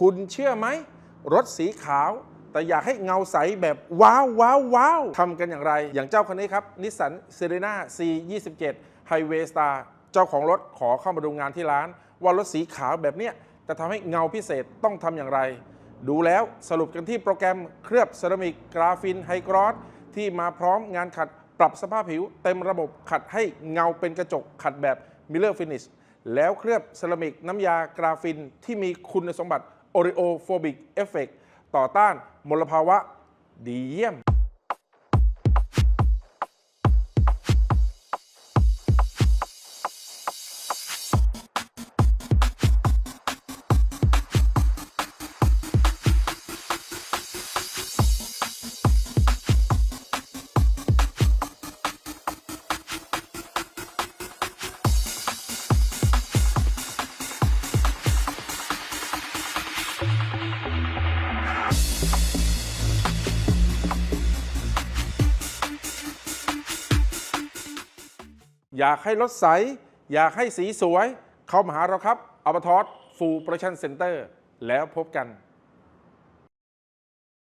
คุณเชื่อไหม รถสีขาว แต่อยากให้เงาใสแบบว้าวว้าวว้าวทำกันอย่างไร อย่างเจ้าคันนี้ครับนิสสันเซเรนา C27 Highway Star เจ้าของรถขอเข้ามาดูงานที่ร้าน ว่ารถสีขาวแบบเนี้ยจะทำให้เงาพิเศษต้องทำอย่างไร ดูแล้วสรุปกันที่โปรแกรมเคลือบเซรามิกกราฟินไฮกรอสที่มาพร้อมงานขัดปรับสภาพผิว เต็มระบบขัดให้เงาเป็นกระจกขัดแบบมิเลอร์ฟินิชแล้วเคลือบเซรามิกน้ำยากราฟินที่มีคุณสมบัติ o r e o p h o b i c Effect ต่อต้านมลภาวะดีเยี่ยม อยากให้รถใส อยากให้สีสวย เข้ามาหาเราครับอัลบทอสฟูลโปรดักชั่นเซ็นเตอร์แล้วพบกัน